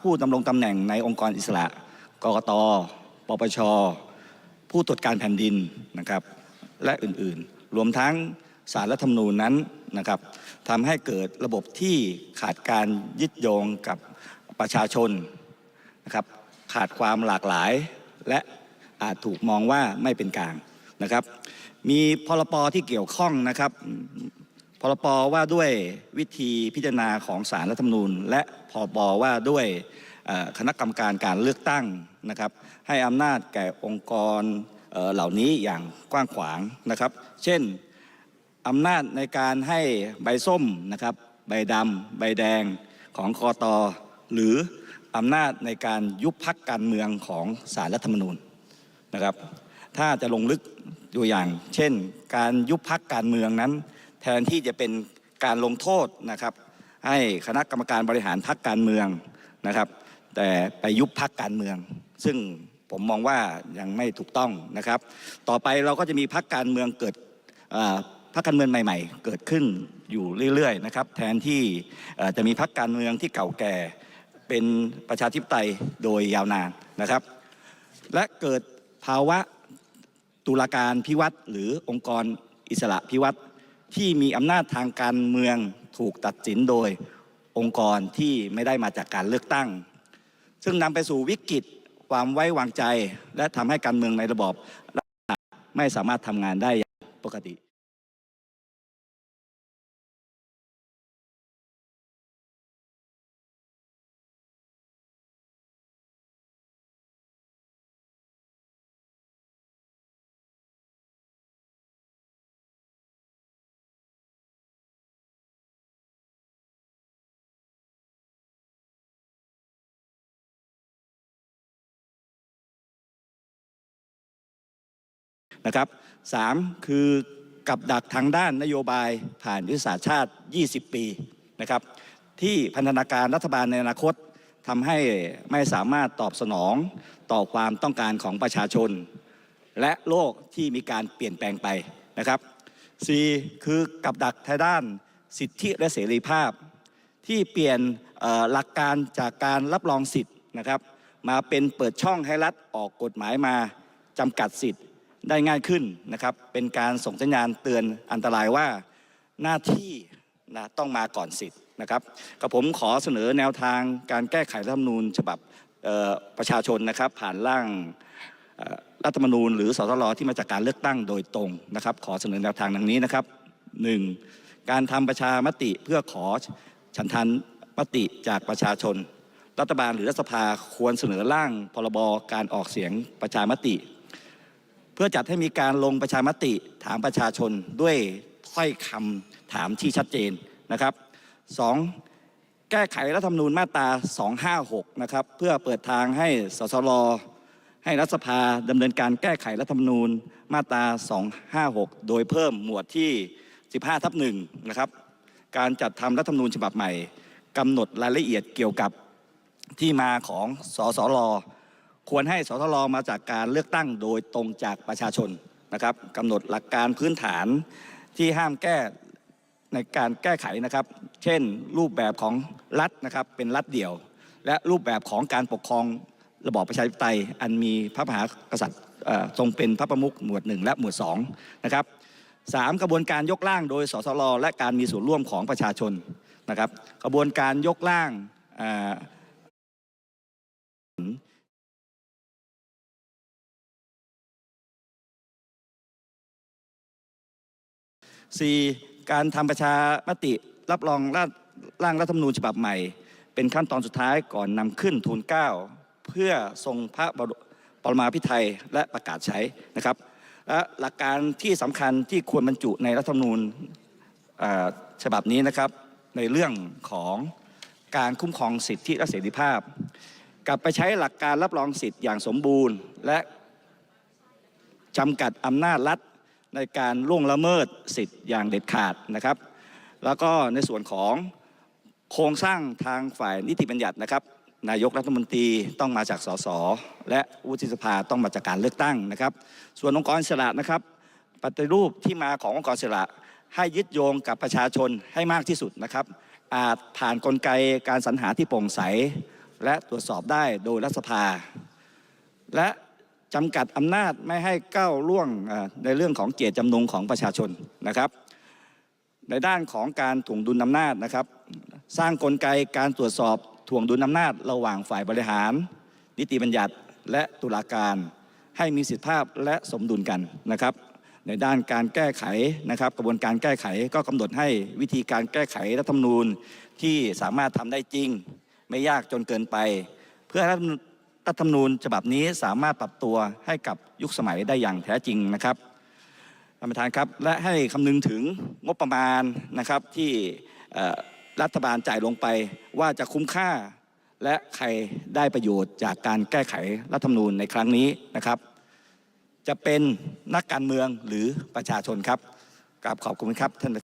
ผู้ดำรงตำแหน่งในองค์กรอิสระกกตปปช ผู้ตรวจการแผ่นดินนะครับ และอื่นๆ รวมทั้งสารรัฐธรรมนูญนั้นนะครับทำให้เกิดระบบที่ขาดการยึดโยงกับประชาชนนะครับ ขาดความหลากหลาย และอาจถูกมองว่าไม่เป็นกลางนะครับ มีพรปที่เกี่ยวข้องนะครับ พรปว่าด้วยวิธีพิจารณาของสารรัฐธรรมนูญ และพรบว่าด้วยคณะกรรมการการเลือกตั้งนะครับ ให้อำนาจแก่องค์กรเอ่อเหล่านี้อย่างกว้างขวางนะครับ เช่นอำนาจในการให้ใบส้มนะครับ ใบดำใบแดงของคอตอหรืออำนาจในการยุบพักการเมืองของสารรัฐธรรมนูญนะครับ ถ้าจะลงลึกตัวอย่าง เช่น การยุบพักการเมืองนั้น แทนที่จะเป็นการลงโทษนะครับ ให้คณะกรรมการบริหารพักการเมืองนะครับ แต่ไปยุบพักการเมือง ซึ่งผมมองว่ายังไม่ถูกต้องนะครับ ต่อไปเราก็จะมีพักการเมืองเกิดพรรคการเมืองใหม่ ๆ เกิดขึ้นอยู่เรื่อยๆนะครับ แทนที่จะมีพรรคการเมืองที่เก่าแก่เป็นประชาธิปไตยโดยยาวนานนะครับ และเกิดภาวะตุลาการพิวัตรหรือองค์กรอิสระพิวัตร ที่มีอำนาจทางการเมืองถูกตัดสินโดยองค์กรที่ไม่ได้มาจากการเลือกตั้ง ซึ่งนำไปสู่วิกฤตความไว้วางใจ และทำให้การเมืองในระบอบไม่สามารถทำงานได้อย่างปกติ นะครับสามคือกับดักทางด้านนโยบายผ่านยุทธศาสตร์ชาติ 20 ปีนะครับที่พันธนาการรัฐบาลในอนาคตทำให้ไม่สามารถตอบสนองต่อความต้องการของประชาชน และโลกที่มีการเปลี่ยนแปลงไปนะครับ 4. คือกับดักทางด้านสิทธิและเสรีภาพ ที่เปลี่ยนหลักการจากการรับรองสิทธิ์นะครับ มาเป็นเปิดช่องให้รัฐออกกฎหมายมาจำกัดสิทธิ ได้ง่ายขึ้นนะครับ เป็นการส่งสัญญาณเตือนอันตรายว่าหน้าที่นะต้องมาก่อนสิทธิ์นะครับกับผมขอเสนอแนวทางการแก้ไขรัฐธรรมนูญฉบับประชาชนนะครับ ผ่านร่างรัฐธรรมนูญ หรือสสรที่มาจากการเลือกตั้งโดยตรงนะครับ ขอเสนอแนวทางดังนี้นะครับ 1. การทำประชามติเพื่อขอฉันทันมติจากประชาชน รัฐบาลหรือรัฐสภาควรเสนอร่างพรบการออกเสียงประชามติ พื่อจัดให้มีการลงประชามติถามประชาชนด้วยถ้อยคำถามที่ชัดเจนนะครับ 2. แก้ไขรัฐธรรมนูญมาตรา 256 นะครับ เพื่อเปิดทางให้สสรให้รัฐสภาดำเนินการแก้ไขรัฐธรรมนูญมาตรา 256 โดยเพิ่มหมวดที่ 15 ทับหนึ่งนะครับ การจัดทำรัฐธรรมนูญฉบับใหม่กำหนดรายละเอียดเกี่ยวกับที่มาของสสร ควรให้สสรมาจากการเลือกตั้งโดยตรงจากประชาชนนะครับกำหนดหลักการพื้นฐานที่ห้ามแก้ในการแก้ไขนะครับ เช่น รูปแบบของรัฐนะครับเป็นรัฐเดี่ยว และรูปแบบของการปกครองระบอบประชาธิปไตย อันมีพระมหากษัตริย์ทรงเป็นพระประมุขหมวดหนึ่งและหมวดสองนะครับสามกระบวนการยกร่างโดยสสรและการมีส่วนร่วมของประชาชนนะครับ กระบวนการยกร่าง 4. การทำประชามติรับรองร่างร,างรัฐธรรมนูญฉบับใหม่ เป็นขั้นตอนสุดท้ายก่อนนำขึ้นทูลเกล้าเพื่อทรงพระปรมาภิไธยและประกาศใช้นะครับและหลักการที่สำคัญที่ควรบรรจุในรัฐธรรมนูญฉบับนี้นะครับในเรื่องของการคุ้มครองสิทธิและเสรีภาพ กลับไปใช้หลักการรับรองสิทธิ์อย่างสมบูรณ์ และจำกัดอำนาจรัฐ ในการล่วงละเมิดสิทธิ์อย่างเด็ดขาดนะครับ แล้วก็ในส่วนของโครงสร้างทางฝ่ายนิติบัญญัตินะครับ นายกรัฐมนตรีต้องมาจากสสและวุฒิสภาต้องมาจากการเลือกตั้งนะครับ ส่วนองค์กรอิสระนะครับปฏิรูปที่มาขององค์กรอิสระให้ยึดโยงกับประชาชนให้มากที่สุดนะครับ อาจผ่านกลไกการสรรหาที่โปร่งใส และตรวจสอบได้โดยรัฐสภา และ จำกัดอำนาจไม่ให้ก้าวล่วงในเรื่องของเจตจำนงของประชาชนนะครับ ในด้านของการถ่วงดุลอำนาจนะครับ สร้างกลไกการตรวจสอบถ่วงดุลอำนาจระหว่างฝ่ายบริหาร นิติบัญญัติและตุลาการให้มีสิทธิภาพและสมดุลกันนะครับ ในด้านการแก้ไขนะครับ กระบวนการแก้ไขก็กำหนดให้วิธีการแก้ไขรัฐธรรมนูญที่สามารถทำได้จริง ไม่ยากจนเกินไป เพื่อให้รัฐ รัฐธรรมนูญฉบับนี้สามารถปรับตัวให้กับยุคสมัยได้อย่างแท้จริงนะครับท่านประธานครับและให้คำนึงถึงงบประมาณนะครับที่รัฐบาลจ่ายลงไปว่าจะคุ้มค่า และใครได้ประโยชน์จากการแก้ไขรัฐธรรมนูญในครั้งนี้นะครับ จะเป็นนักการเมืองหรือประชาชนครับกราบขอบคุณครับท่าน